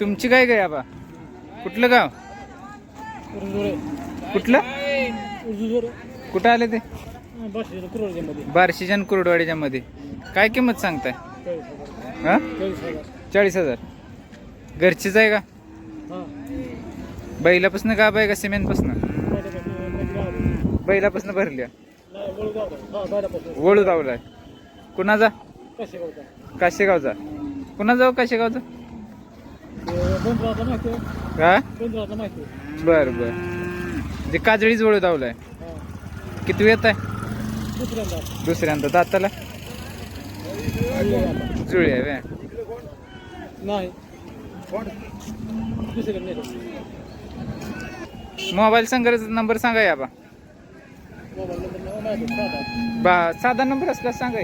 तुमची काय काय आबा कुठलं गाव? कुठलं? कुठं आले ते? बार्शीजन कुरडवाडीच्या मध्ये. काय किंमत सांगताय? हा? चाळीस हजार. घरचीच आहे का? बैलापासून गाब आहे का सिमेंटपासून? बैलापासून भरल्या. वळू धावलाय कुणाचा? काशेगावचा. कुणा जाऊ काशेगावचा? हा? बर बर. जे काजळीच वळू धावलाय किती येत आहे दुसऱ्यांदा. दाताला? जुळी आहे. मोबाईल संघाचा नंबर सांगा या बा. बा साधा नंबर असला सांगा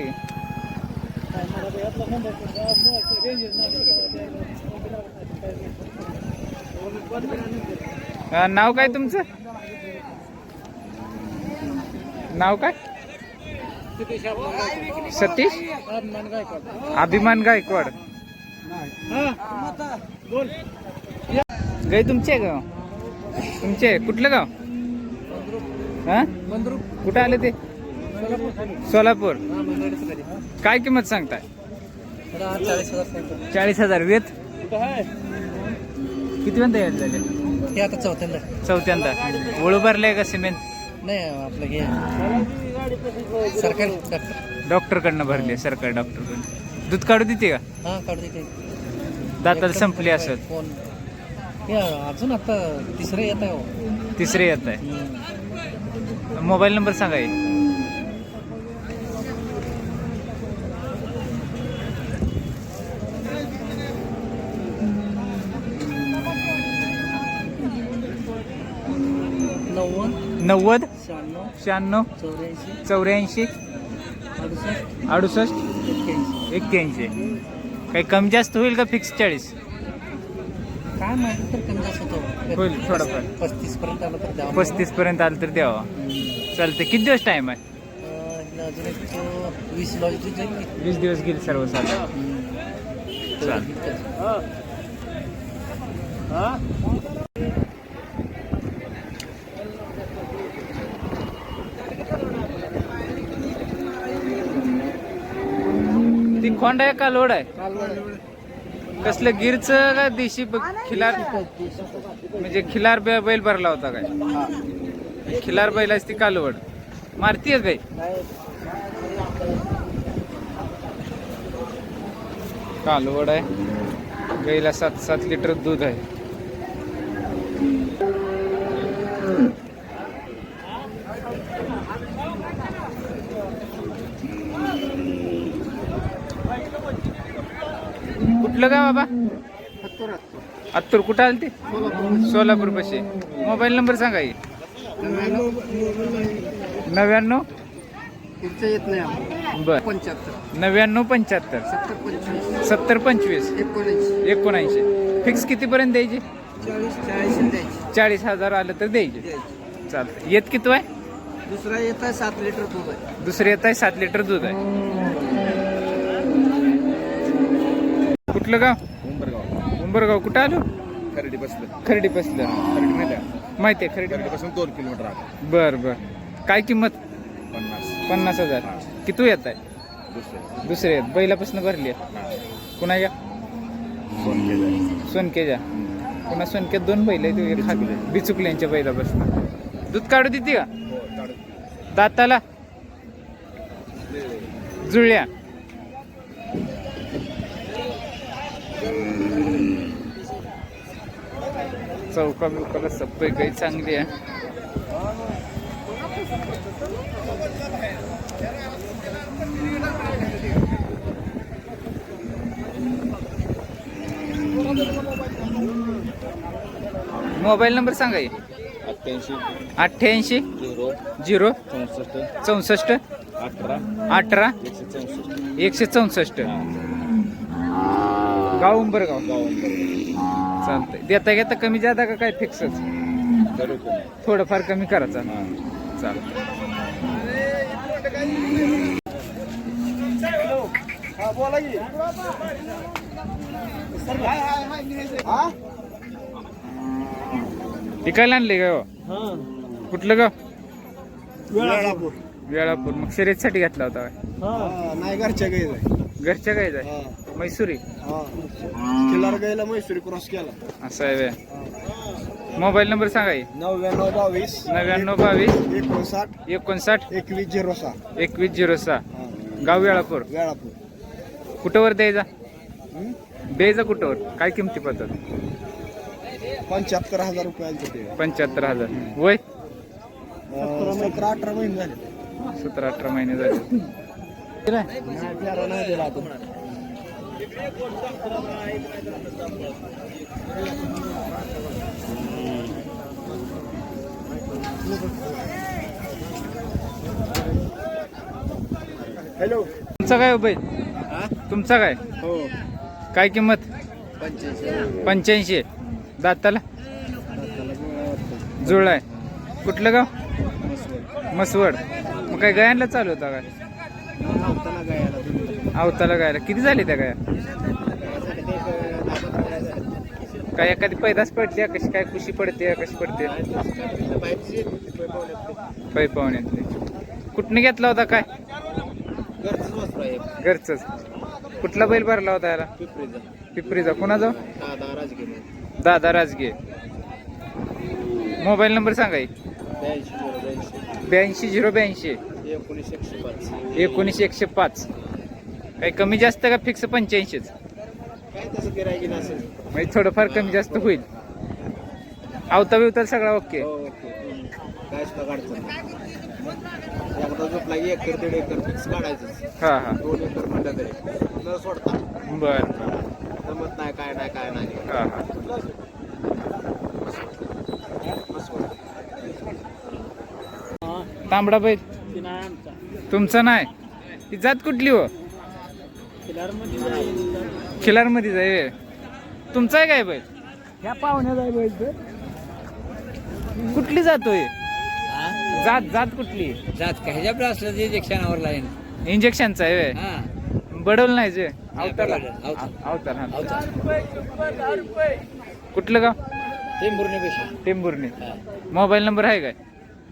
नाव काय तुमचं? नाव काय? सतीश? अभिमान गायकवाड. गाय तुमचे आहे गाव तुमचे आहे. कुठलं गाव? हा कुठं आले ते? सोलापूर. काय किंमत सांगताय? चाळीस हजार. वेत? किती वेळा यायला झाले? हे आता चौथ्यांदा. चौथ्यांदा. वळू भरले का सिमेंट? नाही आपलं हे. सरकारी डॉक्टर. डॉक्टरकडनं भरले सरकारी डॉक्टरकडनं. दूध काढू देते का? हा काढू दे काही दाताला संपली असत. हे अजून आता तिसरं येत आहे हो. तिसरे येत आहे. मोबाईल नंबर सांगा हे. नव्वद. नव्वद. शहाण्णव. शहाण्णव. चौऱ्याऐंशी. चौऱ्याऐंशी. अडुसष्ट. अडुसष्ट. एक्क्याऐंशी. एक्क्याऐंशी. काही कमी जास्त होईल का फिक्स चाळीस? काय माहिती तर कमी जास्त होतो. होईल थोडंफार. पस्तीस पर्यंत आलं तर द्यावं. पस्तीस पर्यंत आलं तर द्यावा. चालते किती दिवस टाइम आहे? अं, हिला अजून एक तो वीस दिवस गेले सर्व चालू हम्म. चालेल. खोंड आहे का लोड आहे? कसलं गिरचं का देशी ब- खिलार? म्हणजे खिलार बे बैल भरला होता काय? खिलार बैल असती कालवड मारतीये गाई कालवड आहे? गाईला सात सात लिटर दूध आहे. कुठलं गाव बाबा? आत्तूर कुठं आलं ते सोलापूर पाशी. मोबाईल नंबर सांगा की. नव्याण्णव? येत नाही. बर. पंच्याहत्तर. नव्याण्णव पंच्याहत्तर. सत्तर पंचवीस. एकोणऐंशी. फिक्स कितीपर्यंत द्यायची? चाळीस चाळीस द्यायची. चाळीस हजार आलं तर द्यायचे. द्यायची. चालतं येत किती आहे दुसरा येत आहे सात लिटर दूध आहे. दुसरे येत आहे सात लिटर दूध आहे. कुठलं गाव? उंबरगाव. उंबरगाव कुठं आलो? खरेदी बसलं. खर्डी बसलं. खरेदी माहिती आहे? माहिती आहे खर्डी. खरेडीपासून दोन किलोमीटर आहे बर बर. काय किंमत? पन्नास. पन्नास हजार. किती येत आहे? दुसरे. दुसरे आहेत. बैलापासून भरली आहे हा. कुणा या? दोन केलं सोनकेच्या पुन्हा सोनक्यात दोन बैल आहेत. एक हात बिचुकल्यांच्या बैलापासून. दूध काढू देते का? हो दाताला? जुळल्या चौका बिवकाला सप्पई काही चांगली आहे. मोबाईल नंबर सांगा. अठ्ठ्याऐंशी. अठ्ठ्याऐंशी. झिरो. झिरो. चौसष्ट. चौसष्ट. अठरा. अठरा. एकशे चौसष्ट. एकशे चौसष्ट. गाव उंबरगाव गाव. चालतंय. देता घेता कमी जादा का काय फिक्सच करू कमी थोडंफार कमी करायचं हां. चालतंय. विकायला आणले का हो? कुठलं गाव वेळापूर. वेळापूर. मग शर्यतीसाठी घेतला होता काय? नाही घरच्या गाई जाय घरच्या काय जाय मैसुरी? किल्लार मैसुरी क्रॉस केला. असं आहे. मोबाईल नंबर सांगा. नव्याण्णव बावीस नव्याण्णव बावीस. एकोणसाठ एकोणसाठ. एकवीस झिरो सहा. एकवीस झिरो सहा. गाव वेळापूर. वेळापूर. कुठंवर द्यायचा? हं? द्यायचा कुठंवर काय किमती पडतात? पंच्याहत्तर हजार रुपये आले ते. पंच्याहत्तर हजार. वय? सतरा अठरा महिने झाले. सतरा अठरा महिने झाले. नाही, तेरा नाही दिला आता. हॅलो. तुमचा काय बैल तुमचा काय? हो. काय किंमत? पंच्याऐंशी. दाताला? जुळला आहे कुठलं गाव? मसवड. मग काय गयांना चालू होता काय? अवताला गायला. किती झाली त्या गाया? काय एखादी पैदास पडते कशी काय खुशी पडते कशी पडते? पै पाहुण्यातली कुठनं घेतला होता काय? घरचंच. कुठला बैल भरला होता याला? पिपरीचा. कोणाचा? दादा राजगे. मोबाईल नंबर सांगा की. ब्याऐंशी झिरो ब्याऐंशी. एकोणीस एकशे पाच. एकोणीस एकशे पाच. काही कमी जास्त का फिक्स पंच्याऐंशीच? काय तसं गिरायकी नसेल म्हणजे थोडंफार कमी जास्त होईल. आवता बिवता सगळा ओके. हो ओके. काय सुद्धा काढतो एकदा झोपला की एकर दीड एकर फिक्स काढायचं हा हा. दोन एकर म्हणलं तरी. न सोडता. बर जमत नाही काय नाही काय नाही. हा हा. तांबडा बैल. तुमचा नाही ती जात कुठली हो? खिलारमध्ये जाय. तुमचा आहे काय बैल ह्या पाहुण्याचा आहे बैल कुठली जातोय जात जात कुठली? जात का? ह्याच्याकडे असलं ते इंजेक्शनावर लाईन इंजेक्शनचा आहे व्हय. हा. बडवलं नाही जे. अवतार. अवतार. हा. कुठलं गाव? टेंभुर्णीपेक्षा टेंभुर्णी. हा. मोबाईल नंबर आहे काय?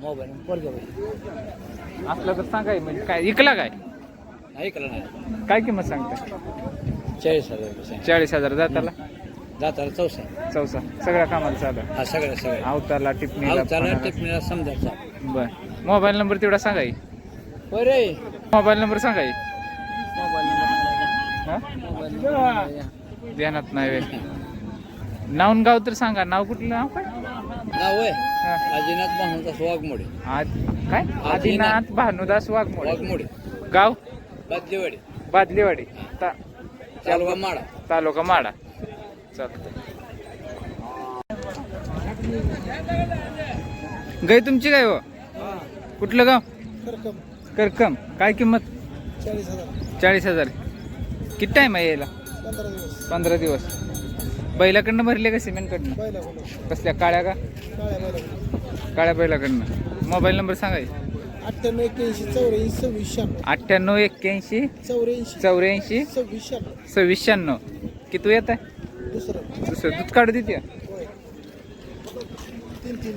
मोबाईल असलं तर सांगाय म्हणजे काय इकला काय? ऐकलं नाही. काय किंमत सांगता चाळीस हजार रुपये चाळीस हजार जाताला? जाताला चौसा चौसा सगळ्या कामाला चालू आहे. हा सगळं सगळं अवतारला टिपणीला अवताला पाण्याला. टिपणीला समजायचा बर. मोबाईल नंबर तेवढा सांगाय बरे मोबाईल नंबर सांगाय मोबाईल ध्यानात नाही. नाव गाव तर सांगा. नाव कुठलं नाव? काय नाव आहे अजिनाथ भानुदास वाघमोडे. आज काय? आदिनाथ भानुदास वाघमोडे. वाघमोडे. गाव? बादलेवाडी. बादलेवाडी. ता चालवा माडा. तालुका माडा. चालतंय. गाय तुमची काय हो? कुठलं गाव? करकम. काय किंमत? चाळीस हजार. चाळीस हजार. किती टाइम आहे यायला? पंधरा दिवस. पंधरा दिवस. बैलाकडनं भरले का सिमेंटकडनं? कसल्या काळ्या का? काळ्या बैला काळ्या बैलाकडनं. मोबाईल नंबर सांगा की. अठ्ठ्याण्णव एक्क्याऐंशी चौऱ्याऐंशी सव्वीस अठ्ठ्याण्णव एक्क्याऐंशी चौऱ्याऐंशी चौऱ्याऐंशी सव्वीस सव्वीस शहाण्णव. किती येत आहे? दुसरं. दुसरं दूध काढू देते. तीन तीन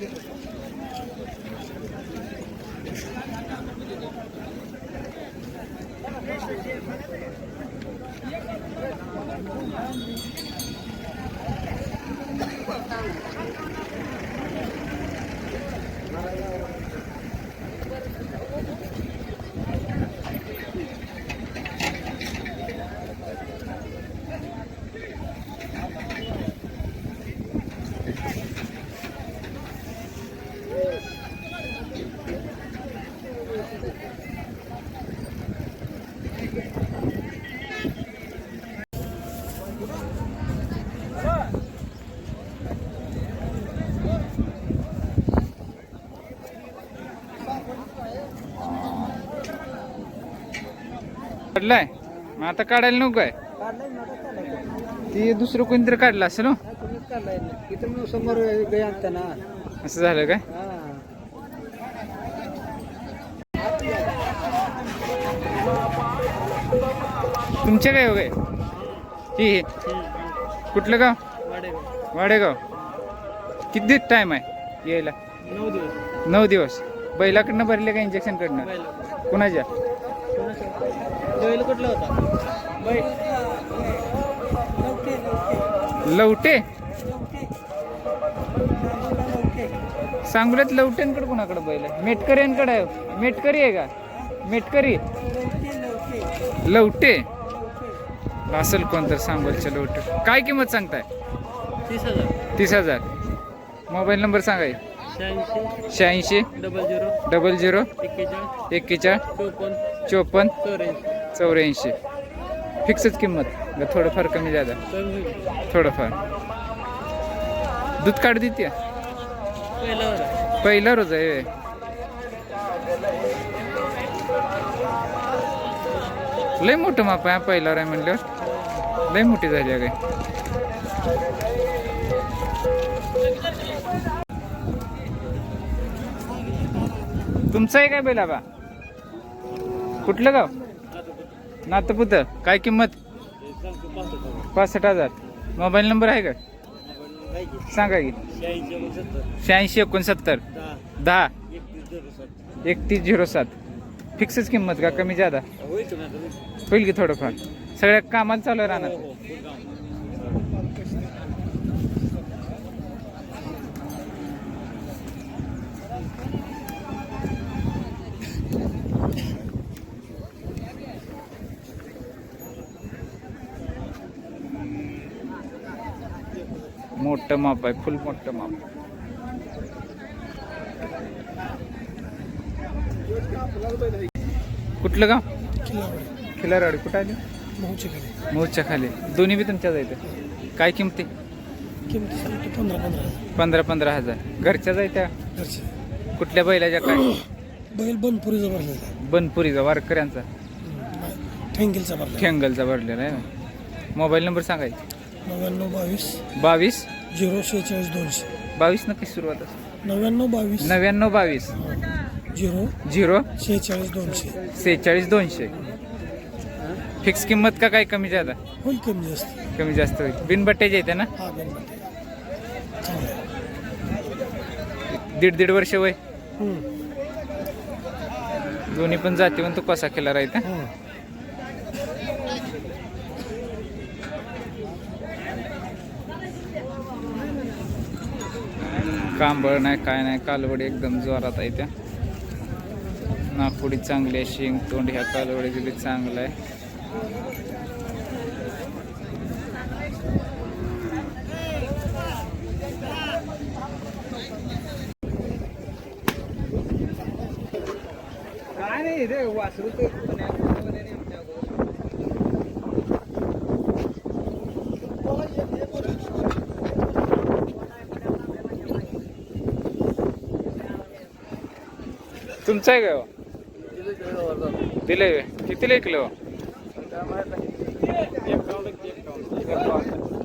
काढलाय. मग आता काढायला नको काय ती दुसरं कोणतरी काढलं असेल हो. इथं मग समोर गाय आणताना असं झालं काय? तुमचे काय हो काय ही ही. कुठलं गाव? वाडेगाव. किती टाइम आहे यायला? नऊ दिवस. नऊ दिवस. बैलाकडनं भरले का इंजेक्शन कडनं? बैल कुणाच्या? बैल कुठला होता? बैल. लवटे? सांगोल्यात लवटेंकडे कुणाकडे बैल आहे? मेटकऱ्यांकडे आहे. मेटकरी आहे का? मेटकरी. लवटे? असेल कोण तर सांगोलच्या लवटे. काय किंमत सांगताय? तीस हजार. तीस हजार. मोबाईल नंबर सांगाय शहाऐंशी. Double zero. Double zero. एक्केचाळीस. एक्केचाळीस. चोपन्न. चोपन्न. चौऱ्याऐंशी. फिक्सच किंमत. का थोडंफार कमी जादा. थोडंफार. दूध काढ देते. पहिला रोज आहे लय मोठं माप आहे पहिला राय म्हणल्यावर. लय मोठी झाली आहे काय. तुमचं आहे काय बैला बा कुठलं गाव? नातपुत काय किंमत? पासष्ट हजार. मोबाईल नंबर आहे का? सांगा की. शहाऐंशी एकोणसत्तर. दहा. एकतीस झिरो सात. फिक्सच किंमत का? कमी जादा? होईल की थोडंफार. सगळ्या कामाला चालू आहे राहणार मोठं माप आहे फुल मोठं माप. कुठलं गाव? खिलारवाडी. कुठं आली? नऊशे खाली. दोन्ही बी तुमच्या जायचं काय किमती? पंधरा पंधरा हजार. पंधरा पंधरा हजार घरच्या जायत्या कुठल्या बैलाच्या काय? बैल बनपुरीचा भरलेला बनपुरीचा वारकऱ्यांचा. ठेंगेलचा भरलेला खेंगलचा भरलेला आहे. ना मोबाईल नंबर सांगायचा? नव्याण्णव बावीस. बावीस. झिरो शेहेचाळीस दोनशे. बावीस नक्की सुरुवात असते? नव्याण्णव बावीस. नव्याण्णव बावीस. Zero zero? शेहेचाळीस दोनशे. सेहेचाळीस दोनशे. फिक्स किंमत का काय कमी जादा? होईल कमी जास्त. कमी जास्त होईल. बिनबट्ट्याचे येते ना? हा बेन चांगलं. आहे. दीड दीड वर्ष वय? हम्म. दोन्ही पण जातीवंत कसा केला राहता हम्म. कांबळ नाही काय नाही कालवडी एकदम जोरात आहे त्या. नागपुडी चांगली आहे शिंग तोंड ह्या कालवडीचं बी चांगलं आहे. काय नाही रे वासरू तुमचं आहे का दिले दिलंय व्हय. कितीला एक किलो?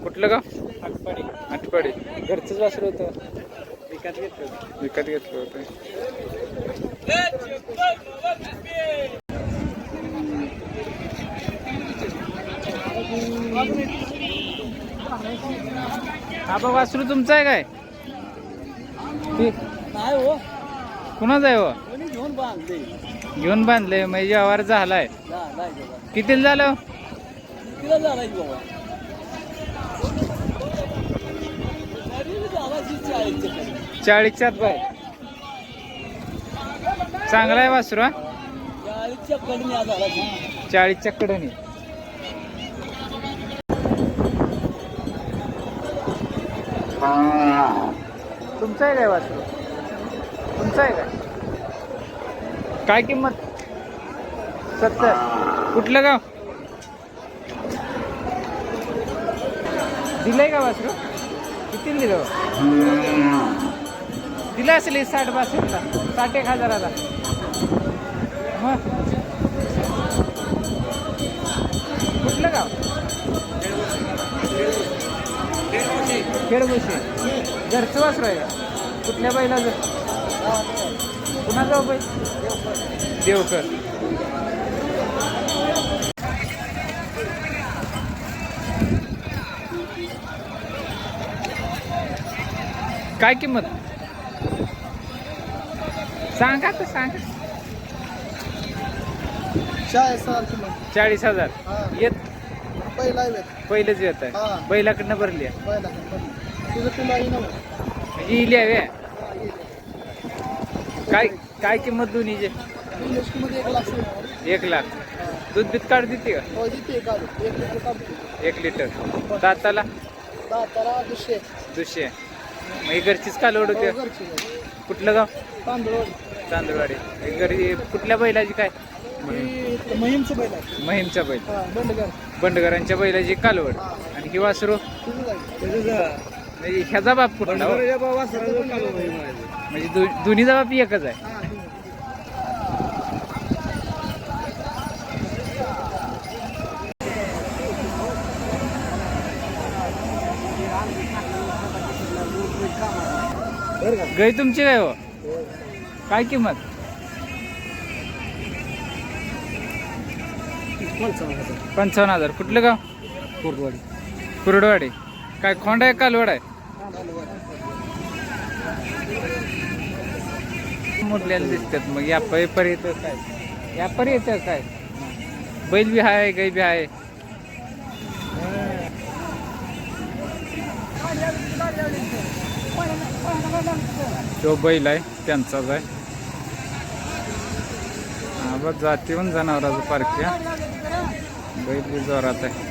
कुठलं का आठपाडी घरचंच वासर होतं. विकत घेतलं विकत घेतलं होतं. हा वासरू तुमचं आहे काय? नाही हो. कुणाच आहे हो? कोणी घेऊन बांधले. घेऊन बांधले म्हणजे व्यवहार झालाय. कितीला झालं? तिला झाला की बाबा? चाळीसच्या आत बाय. चांगला आहे वासरू हा? चाळीसच्या कडनी झाला चाळीसच्या कडनी तुमचं आहे काय वासरू? तुमचं आहे काय काय किंमत? सत्तर. कुठलं गाव? दिलंय का वासरू? किती दिलं? दिलं असेल साठ बासष्टला साठ एक हजाराला. मग कुठलं गाव? खेडबुशी घरचं वासरू आहे का? कुठल्या बैलाचं कुणा जाऊ बाई देवकर. काय किंमत? सांगा तर सांगा. चाळीस हजार किंमत. चाळीस हजार. हा. येत? पहिला वेळ पहिलेच येत हा. आहे बैलाकडनं भरली आहे. पहिला. तुझं तुला येईन म्हणजे इली आहे व्हय? काय? काय किंमत दोन्हीचे एक लाख दूध बीत काढ देते का? हो एक लिटर दाताला? दुसशे मग ही घरचीच कालवड होते घरची कुठलं गाव? तांदूळ. तांदूळवाडी. ही घरी कुठल्या बैलाची काय? महिमचं बैल बैल. हा बंडगर. बंडगरांच्या बैलाची कालवड. आणि ही वासरू? म्हणजे ह्याचा बाप कुठला हो? म्हणजे दोन्हीचा बाप एकच आहे. हा गाय तुमची काय हो? काय किंमत? पंचावन्न हजार. कुठलं गाव? कोरडवाडी. कुरडवाडी काय खोंड आहे कालवड आहे? मोडलेले दिसतात मग. या पैपर येतं काय? यापर येतं काय? बैल बी आहे गाय बी आहे तो बैल आहे त्यांचाच आहे. बघ जाती पण जनावराचं पार्क बैल जोरात आहे.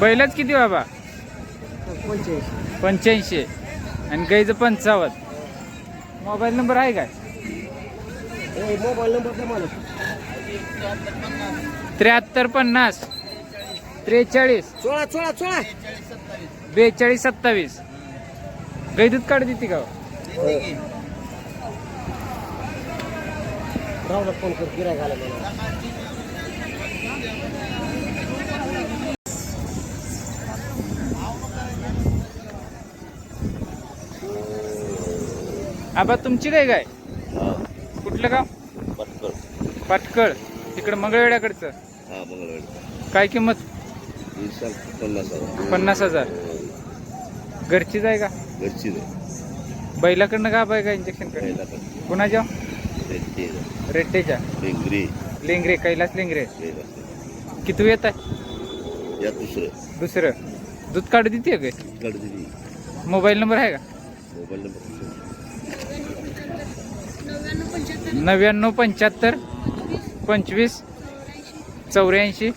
बैलच किती बाबा? पंच्याऐंशी आणि गाईचं पंचावन्न. मोबाईल नंबर आहे काय? मोबाईल नंबर त्र्याहत्तर पन्नास त्रेचाळीस चोळा चोळा चोळा बेचाळीस सत्तावीस. गाई दूध काढ देते का राहुला फोन कर गिराय घाला आबा तुमची काय काय कुठलं गाव? पटकळ. पाटकळ. तिकडं मंगळवेड्याकडचं. हा काय किंमत? पन्नास हजार. पन्नास हजार. घरचीच आहे का? घरची बैलाकडनं का बाय का इंजेक्शन तर कुणाच्या? बेंगरी लेंगरे. कैलास लेंगरे. किती येत आहे या दुसरं. दुसरं. दूध काढ देते काय मोबाईल नंबर आहे का? Mobile number. नव्याण्णव पंच्याहत्तर पंचवीस चौऱ्याऐंशी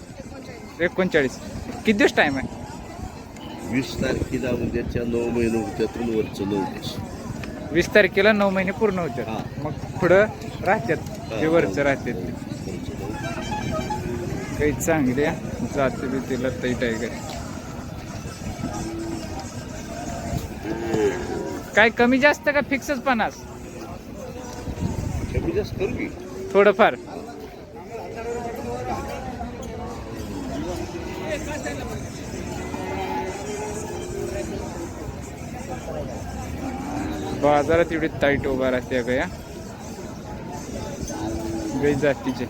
एकोणचाळीस. किती दिवस टाईम आहे? वीस तारखेला उद्याच्या नऊ महिने उद्यातून वरचं नऊ दिवस. वीस तारखेला नऊ महिने पूर्ण होते. मग पुढं राहतात ते वरचं राहतात. काही चांगले जाते बी तिला तैट आहे काय कमी जास्त का फिक्सच पन्नास? थोडंफार. बाजारात एवढी ताईट उभा राहते गया गै जातीचे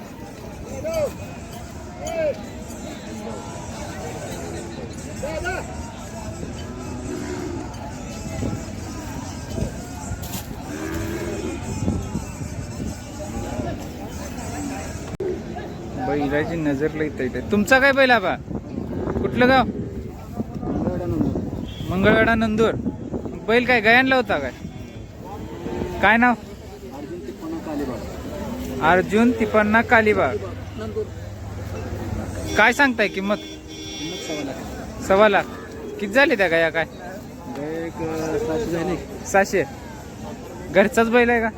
बैलाची नजर लई ताईट आहे. तुमचा काय बैल बा कुठलं गाव? मंगळवेढा नंदूर. बैल काय गयानला होता काय? काय नाव? अर्जुन तिपन्ना कालीबाग. काय सांगताय किंमत? सव्वा लाख. किती झाली त्या गाया काय? सहाशे. घरचाच बैल आहे का?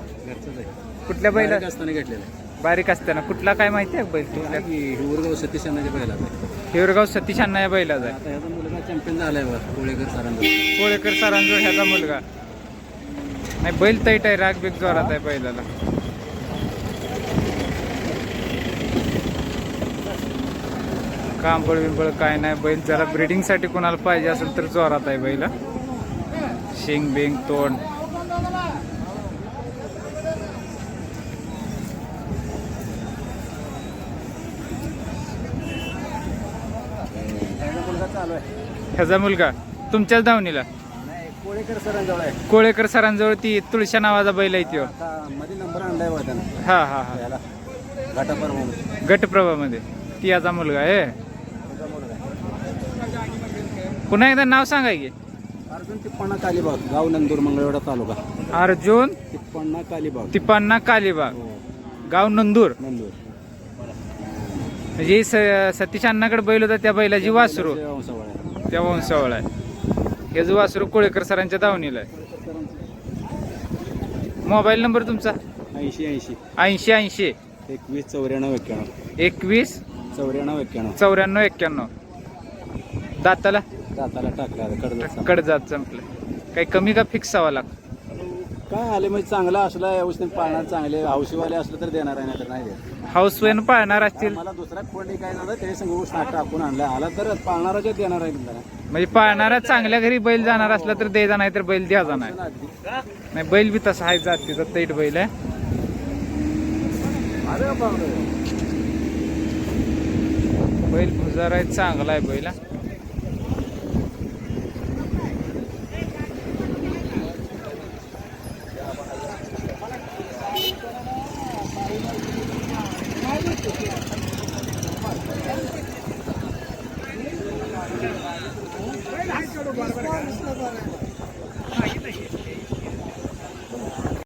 कुठल्या बैल? असताना घेतलेलं बारीक असताना. कुठला काय माहिती आहे बैल तुमच्या हिवरगाव सतीश पहिला आता हिवरगाव सतीश अण्णा या आहे. ह्याचा मुलगा चॅम्पियन झालाय बघ कोळेकर सरांचा. कोळेकर सरांजवळ ह्याचा मुलगा. नाही बैल तैट आहे राग बिग जोरात आहे बैलाला. कांबळ बिंबळ काय नाही बैल जरा ब्रिडिंगसाठी कोणाला पाहिजे असेल तर जोरात आहे बैल. शिंग बिंग तोंड. ह्याचा मुलगा. तुमच्याच धावणीला? नाही कोळेकर सरांजवळ आहे. कोळेकर सरांजवळ ती तुळशा नावाचा बैल आहे त्यो. आता मध्ये नंबर आणलाय बघा त्यानं. हा हा हा. याला. घाटापर म्हणून. गटप्रभामध्ये. ती याचा मुलगा आहे. पुन्हा एकदा नाव सांगा की. अर्जुन तिप्पण्णा कालीबाग गाव नंदूर मंगळवेढा तालुका. अर्जुन तिप्पण्णा कालीबाग. तिप्पांना कालीबाग. गाव नंदूर. नंदूर. म्हणजे ही स- सतीश अण्णाकडे बैल होता त्या बैलाची वासरू. वंशावळ. त्या वंशावळ आहे. हे जो वासरू कोळेकर सरांच्या दावणीला आहे. मोबाईल नंबर तुमचा? ऐंशी ऐंशी. ऐंशी ऐंशी. एकवीस चौऱ्याण्णव एक्क्याण्णव. एकवीस चौऱ्याण्णव एक्क्याण्णव. चौऱ्याण्णव एक्क्याण्णव. दाताला? दाताला टाकला कडजात संपलं. काही कमी का फिक्स हवा लागतो? काय आले म्हणजे चांगला असला व्यवस्थित पाळणार चांगले. हौशीवाले असलं तर देणार आहे नाही तर नाही देत. हाऊस वेन पाळणार असतील. मला दुसरा कोणी काय झालं ते संग ऊस टाकून आणला आला तर पाळणाराच्या देणार आहे तुला म्हणजे पाळणारा चांगल्या घरी बैल जाणार असला तर द्यायचा नाही तर बैल द्यायचा नाही. नाही बैल बी तसा आहे जातीचा तैट बैल आहे. बैल भुजार आहे चांगला आहे बैल. हा.